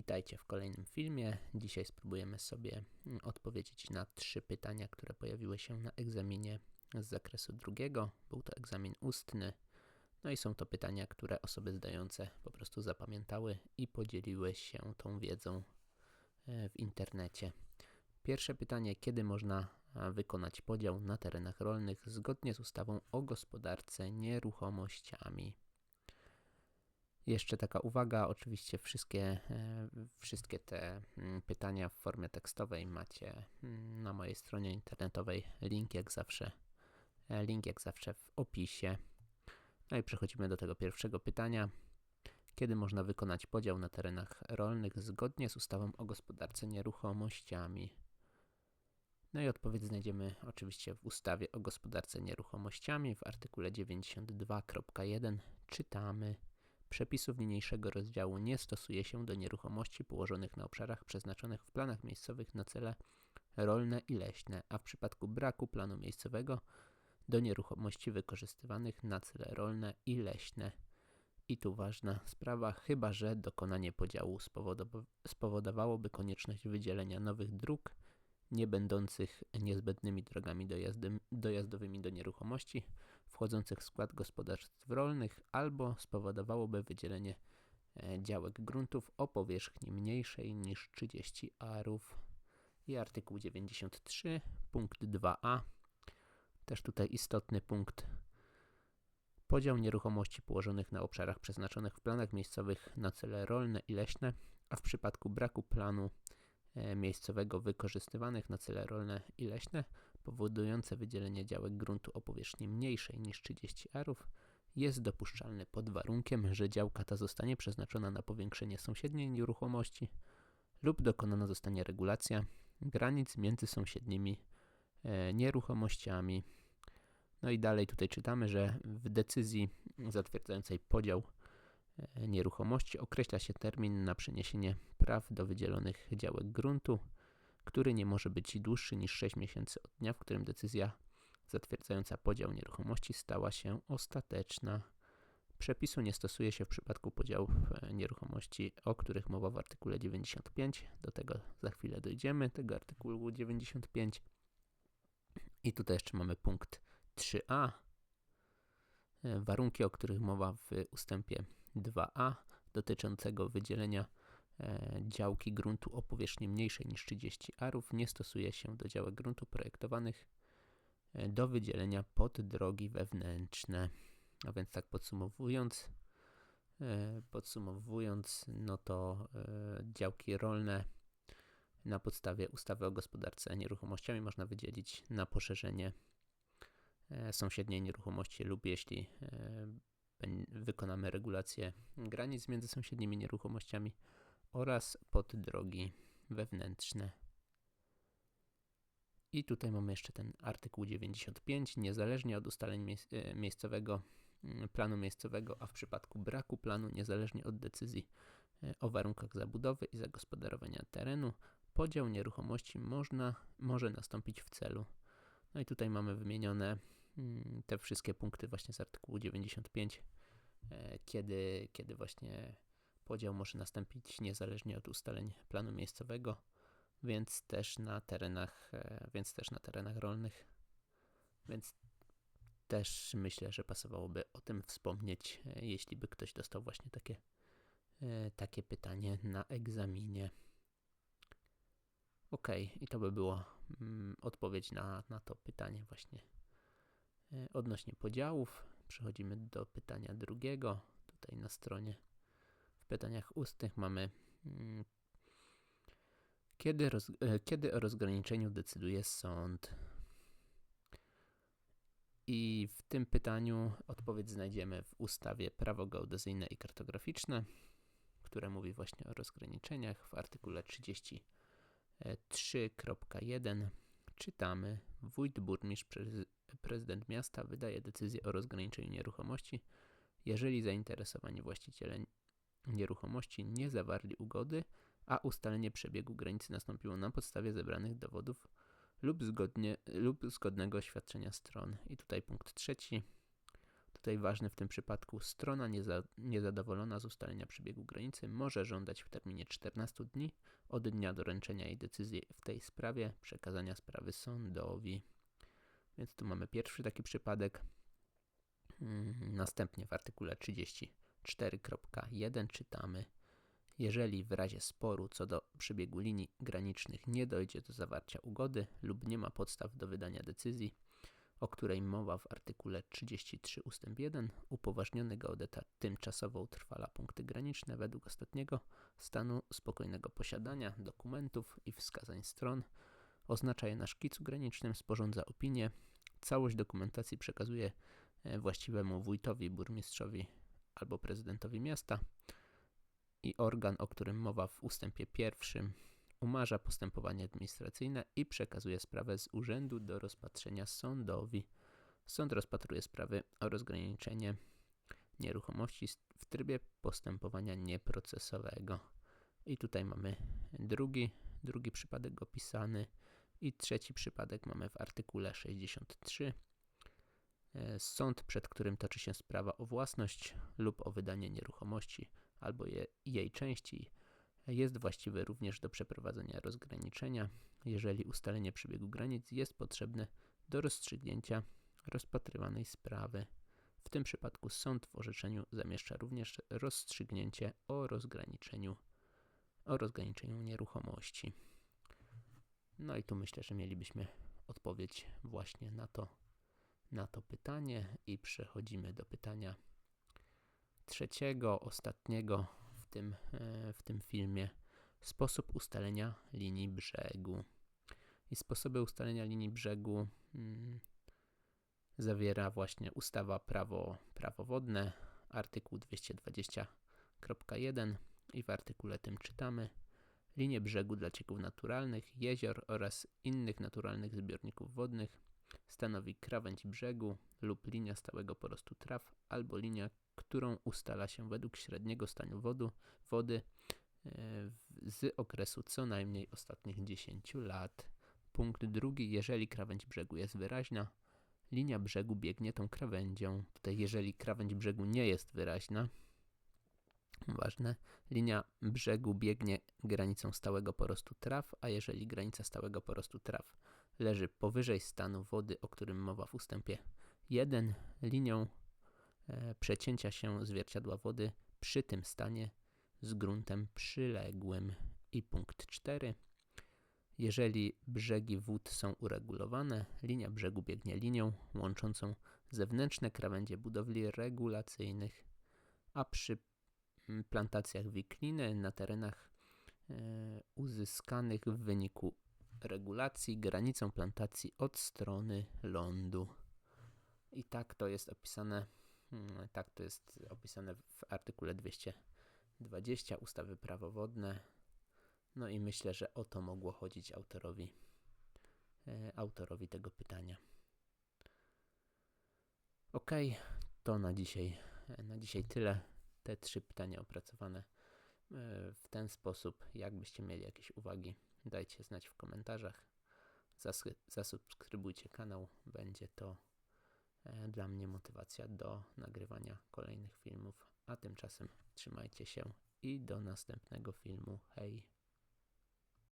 Witajcie w kolejnym filmie. Dzisiaj spróbujemy sobie mm, odpowiedzieć na trzy pytania, które pojawiły się na egzaminie z zakresu drugiego. Był to egzamin ustny. No i są to pytania, które osoby zdające po prostu zapamiętały i podzieliły się tą wiedzą e, w internecie. Pierwsze pytanie: kiedy można wykonać podział na terenach rolnych zgodnie z ustawą o gospodarce nieruchomościami? Jeszcze taka uwaga, oczywiście wszystkie, e, wszystkie te mm, pytania w formie tekstowej macie mm, na mojej stronie internetowej. Link jak zawsze, e, link jak zawsze w opisie. No i przechodzimy do tego pierwszego pytania. Kiedy można wykonać podział na terenach rolnych zgodnie z ustawą o gospodarce nieruchomościami? No i odpowiedź znajdziemy oczywiście w ustawie o gospodarce nieruchomościami w artykule 92.1 czytamy Przepisów niniejszego rozdziału nie stosuje się do nieruchomości położonych na obszarach przeznaczonych w planach miejscowych na cele rolne i leśne, a w przypadku braku planu miejscowego do nieruchomości wykorzystywanych na cele rolne i leśne. I tu ważna sprawa, chyba że dokonanie podziału spowodowałoby konieczność wydzielenia nowych dróg nie będących niezbędnymi drogami dojazdem, dojazdowymi do nieruchomości wchodzących w skład gospodarstw rolnych albo spowodowałoby wydzielenie e, działek gruntów o powierzchni mniejszej niż 30 arów. I artykuł 93, punkt 2a. Też tutaj istotny punkt. Podział nieruchomości położonych na obszarach przeznaczonych w planach miejscowych na cele rolne i leśne, a w przypadku braku planu miejscowego wykorzystywanych na cele rolne i leśne, powodujące wydzielenie działek gruntu o powierzchni mniejszej niż 30 arów, jest dopuszczalny pod warunkiem, że działka ta zostanie przeznaczona na powiększenie sąsiedniej nieruchomości lub dokonana zostanie regulacja granic między sąsiednimi e, nieruchomościami. No i dalej tutaj czytamy, że w decyzji zatwierdzającej podział E, nieruchomości określa się termin na przeniesienie praw do wydzielonych działek gruntu, który nie może być dłuższy niż 6 miesięcy od dnia, w którym decyzja zatwierdzająca podział nieruchomości stała się ostateczna. Przepisu nie stosuje się w przypadku podziałów e, nieruchomości, o których mowa w artykule 95. Do tego za chwilę dojdziemy, tego artykułu 95. I tutaj jeszcze mamy punkt 3a. E, warunki, o których mowa w ustępie 2a dotyczącego wydzielenia e, działki gruntu o powierzchni mniejszej niż 30 arów nie stosuje się do działek gruntu projektowanych e, do wydzielenia pod drogi wewnętrzne. A więc tak podsumowując, e, podsumowując, no to działki rolne na podstawie ustawy o gospodarce nieruchomościami można wydzielić na poszerzenie sąsiedniej nieruchomości lub jeśli wykonamy regulację granic między sąsiednimi nieruchomościami oraz pod drogi wewnętrzne. I tutaj mamy jeszcze ten artykuł 95. Niezależnie od ustaleń e, miejscowego mm, planu miejscowego, a w przypadku braku planu, niezależnie od decyzji e, o warunkach zabudowy i zagospodarowania terenu, podział nieruchomości można, może nastąpić w celu. No i tutaj mamy wymienione te wszystkie punkty właśnie z artykułu 95, e, kiedy, kiedy właśnie podział może nastąpić niezależnie od ustaleń planu miejscowego, więc też na terenach, e, więc też na terenach rolnych. Więc też myślę, że pasowałoby o tym wspomnieć, e, jeśli by ktoś dostał właśnie takie, takie pytanie na egzaminie. Ok, i to by było mm, odpowiedź na, na to pytanie właśnie odnośnie podziałów przechodzimy do pytania drugiego. Tutaj na stronie w pytaniach ustnych mamy mm, kiedy, roz, e, kiedy o rozgraniczeniu decyduje sąd? I w tym pytaniu odpowiedź znajdziemy w ustawie Prawo geodezyjne i kartograficzne, które mówi właśnie o rozgraniczeniach. W artykule 33.1 czytamy: Wójt, burmistrz, prezydent miasta wydaje decyzję o rozgraniczeniu nieruchomości, jeżeli zainteresowani właściciele nieruchomości nie zawarli ugody, a ustalenie przebiegu granicy nastąpiło na podstawie zebranych dowodów lub, zgodnie, lub zgodnego oświadczenia stron. I tutaj punkt trzeci. Tutaj ważne w tym przypadku, strona nieza, niezadowolona z ustalenia przebiegu granicy może żądać w terminie 14 dni od dnia doręczenia jej decyzji w tej sprawie przekazania sprawy sądowi. Więc tu mamy pierwszy taki przypadek. Mm, następnie w artykule 34.1 czytamy jeżeli w razie sporu co do przebiegu linii granicznych nie dojdzie do zawarcia ugody lub nie ma podstaw do wydania decyzji, o której mowa w artykule 33 ust. 1, upoważniony geodeta tymczasowo utrwala punkty graniczne według ostatniego stanu spokojnego posiadania dokumentów i wskazań stron, oznacza je na szkicu granicznym, sporządza opinię, całość dokumentacji przekazuje e, właściwemu wójtowi, burmistrzowi albo prezydentowi miasta i organ, o którym mowa w ustępie pierwszym, umarza postępowanie administracyjne i przekazuje sprawę z urzędu do rozpatrzenia sądowi. Sąd rozpatruje sprawy o rozgraniczenie nieruchomości w trybie postępowania nieprocesowego. I tutaj mamy drugi, drugi przypadek opisany i trzeci przypadek mamy w artykule 63. E, sąd, przed którym toczy się sprawa o własność lub o wydanie nieruchomości albo je, jej części, jest właściwy również do przeprowadzenia rozgraniczenia, jeżeli ustalenie przebiegu granic jest potrzebne do rozstrzygnięcia rozpatrywanej sprawy. W tym przypadku sąd w orzeczeniu zamieszcza również rozstrzygnięcie o rozgraniczeniu, o rozgraniczeniu nieruchomości. No i tu myślę, że mielibyśmy odpowiedź właśnie na to, na to pytanie i przechodzimy do pytania trzeciego, ostatniego w tym, e, w tym filmie. Sposób ustalenia linii brzegu. I sposoby ustalenia linii brzegu mm, zawiera właśnie ustawa prawo, prawo wodne, artykuł 220.1 i w artykule tym czytamy linie brzegu dla cieków naturalnych, jezior oraz innych naturalnych zbiorników wodnych stanowi krawędź brzegu lub linia stałego porostu traw albo linia, którą ustala się według średniego stanu wodu, wody e, z okresu co najmniej ostatnich 10 lat. Punkt drugi, jeżeli krawędź brzegu jest wyraźna, linia brzegu biegnie tą krawędzią. Tutaj jeżeli krawędź brzegu nie jest wyraźna, ważne, linia brzegu biegnie granicą stałego porostu traw, a jeżeli granica stałego porostu traw leży powyżej stanu wody, o którym mowa w ustępie 1, linią e, przecięcia się zwierciadła wody przy tym stanie z gruntem przyległym. I punkt 4. Jeżeli brzegi wód są uregulowane, linia brzegu biegnie linią łączącą zewnętrzne krawędzie budowli regulacyjnych, a przy plantacjach wikliny na terenach e, uzyskanych w wyniku regulacji granicą plantacji od strony lądu. I tak to jest opisane, hmm, tak to jest opisane w artykule 220 ustawy prawo wodne. No i myślę, że o to mogło chodzić autorowi, e, autorowi tego pytania. Ok, to na dzisiaj, na dzisiaj tyle. Te trzy pytania opracowane e, w ten sposób. Jakbyście mieli jakieś uwagi, dajcie znać w komentarzach. zasubskrybujcie kanał, będzie to e, dla mnie motywacja do nagrywania kolejnych filmów. A tymczasem trzymajcie się i do następnego filmu. Hej!